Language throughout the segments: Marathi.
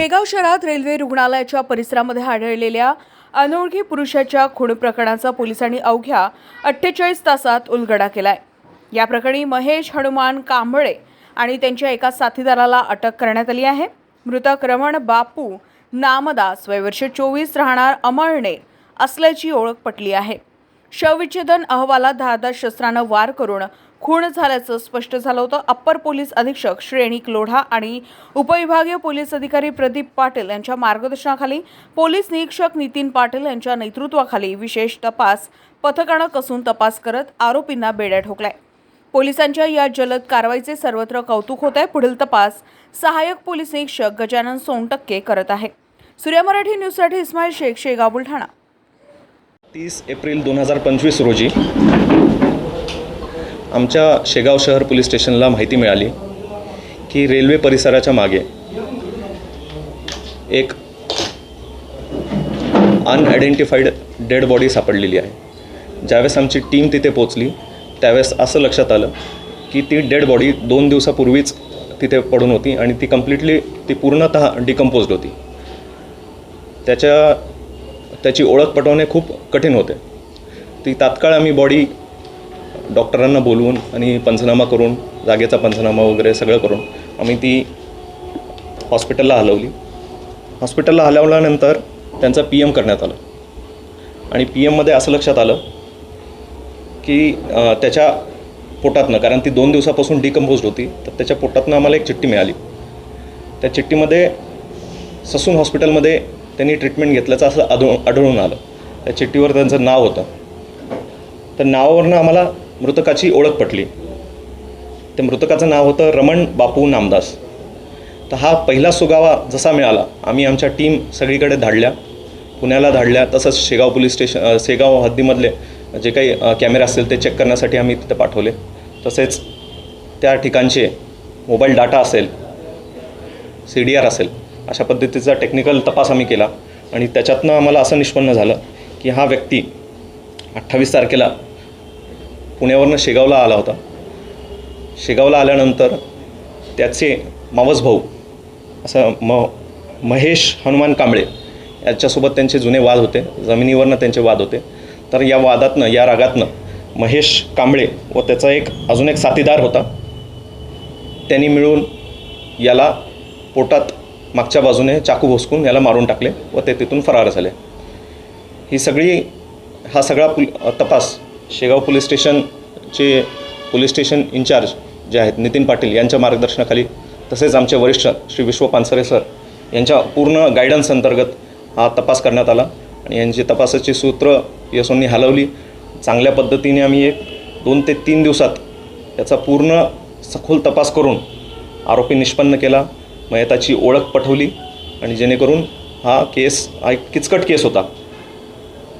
शेगाव शहरात रेल्वे रुग्णालयाच्या परिसरामध्ये आढळलेल्या अनोळखी पुरुषाच्या खून प्रकरणाचा पोलिसांनी अवघ्या अठ्ठेचाळीस तासात उलगडा केलाय. या प्रकरणी महेश हनुमान कांबळे आणि त्यांच्या एका साथीदाराला अटक करण्यात आली आहे. मृतक रमण बापू नामदास वयवर्ष चोवीस राहणार अमळनेर असल्याची ओळख पटली आहे. शवविच्छेदन अहवालात धारदार शस्त्रानं वार करून खून झाल्याचं स्पष्ट झालं होतं. अप्पर पोलीस अधीक्षक श्रेणिक लोढा आणि उपविभागीय पोलीस अधिकारी प्रदीप पाटील यांच्या मार्गदर्शनाखाली पोलीस निरीक्षक नितीन पाटील यांच्या नेतृत्वाखाली विशेष तपास पथकानं कसून तपास करत आरोपींना बेड्या ठोकलाय. पोलिसांच्या या जलद कारवाईचे सर्वत्र कौतुक होत आहे पुढील तपास सहाय्यक पोलीस निरीक्षक गजानन सोनटक्के करत आहे. सूर्य मराठी न्यूजसाठी इस्माईल शेख शेगाव बुलढाणा. तीस एप्रिल दोन हजार पंचवीस रोजी आमच्या शेगाव शहर पोलीस स्टेशनला माहिती मिळाली की रेल्वे परिसराच्या मागे एक अनआयडेंटिफाईड डेड बॉडी सापडलेली आहे. ज्यावेळेस आमची टीम तिथे पोचली त्यावेळेस असं लक्षात आलं की ती डेड बॉडी दोन दिवसापूर्वीच तिथे पडून होती आणि ती कम्प्लिटली ती पूर्णतः डिकम्पोज्ड होती. त्याच्या त्याची ओळख पटवणे खूप कठीण होते. ती तात्काळ आम्ही बॉडी डॉक्टरांना बोलवून आणि पंचनामा करून जागेचा पंचनामा वगैरे सगळं करून आम्ही ती हॉस्पिटलला हलवली. हॉस्पिटलला हलवल्यानंतर त्यांचं पी एम करण्यात आलं. आणि पी एममध्ये असं लक्षात आलं की त्याच्या पोटातनं कारण ती दोन दिवसापासून डिकम्पोज होती तर त्याच्या पोटातनं आम्हाला एक चिठ्ठी मिळाली. त्या चिठ्ठीमध्ये ससून हॉस्पिटलमध्ये त्यांनी ट्रीटमेंट घेतल्याचं असं आढळून आढळून आलं. त्या चिठ्ठीवर त्यांचं नाव होतं. तर नावावरनं आम्हाला मृतकाची ओळख पटली. त्या मृतकाचं नाव होतं रमण बापू नामदास. तर हा पहिला सुगावा जसा मिळाला आम्ही आमच्या टीम सगळीकडे धाडल्या. पुण्याला धाडल्या तसंच शेगाव पोलीस स्टेशन शेगाव हद्दीमधले जे काही कॅमेरा कॅमेरे असतील ते चेक करण्यासाठी आम्ही तिथं पाठवले. तसेच त्या ठिकाणचे मोबाईल डाटा असेल सी डी आर असेल अशा पद्धतीचा टेक्निकल तपास आम्ही केला. आणि त्याच्यातनं आम्हाला असं निष्पन्न झालं की हा व्यक्ती अठ्ठावीस तारखेला पुण्यावरनं शेगावला आला होता. शेगावला आल्यानंतर त्याचे मावस भाऊ असं म महेश हनुमान कांबळे याच्यासोबत त्यांचे जुने वाद होते. जमिनीवरनं त्यांचे वाद होते. तर या वादातनं या रागातनं महेश कांबळे व त्याचा एक अजून एक साथीदार होता. त्यांनी मिळून याला पोटात मागच्या बाजूने चाकू भोसकून याला मारून टाकले व ते तिथून फरार झाले. ही सगळी हा सगळा पु तपास शेगाव पोलीस स्टेशनचे पोलीस स्टेशन इन्चार्ज जे आहेत नितीन पाटील यांच्या मार्गदर्शनाखाली तसेच आमचे वरिष्ठ श्री विश्व पानसरे सर यांच्या पूर्ण गायडन्स अंतर्गत हा तपास करण्यात आला आणि यांची तपासाची सूत्र यशोंनी हलवली. चांगल्या पद्धतीने आम्ही एक दोन ते तीन दिवसात याचा पूर्ण सखोल तपास करून आरोपी निष्पन्न केला मयताची ओळख पटवली आणि जेणेकरून हा केस हा एक किचकट केस होता.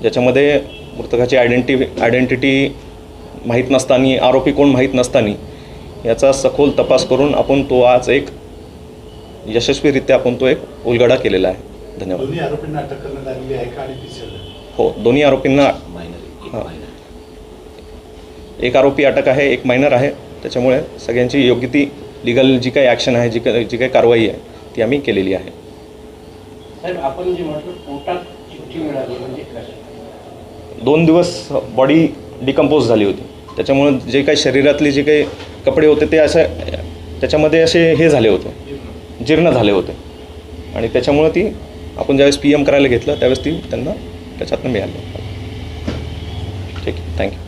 ज्याच्यामध्ये मृतकाची आयडेंटि आयडेंटिटी माहीत नसताना आरोपी कोण माहीत नसताना याचा सखोल तपास करून आपण तो आज एक यशस्वीरित्या आपण तो एक उलगडा केलेला आहे. धन्यवाद. दोन्ही आरोपींना अटक करण्यात आलेली आहे का आणि तिसऱ्याला हो दोन्ही आरोपींना हां. एक आरोपी अटक आहे एक मायनर आहे. त्याच्यामुळे सगळ्यांची योग्य ती लिगल जी काही ॲक्शन आहे जी काही जी काही कारवाई आहे ती आम्ही केलेली आहे. साहेब आपण जे म्हटलं पोटात चिठ्ठी मिळाली म्हणजे दोन दिवस बॉडी डिकम्पोज झाली होती. त्याच्यामुळं जे काही शरीरातले जे काही कपडे होते ते असं त्याच्यामध्ये असे हे झाले होते. जीर्ण झाले होते. आणि त्याच्यामुळं ती आपण ज्यावेळेस पी एम करायला घेतलं त्यावेळेस ती त्यांना त्याच्यातनं मिळाली. ठीक आहे. थँक्यू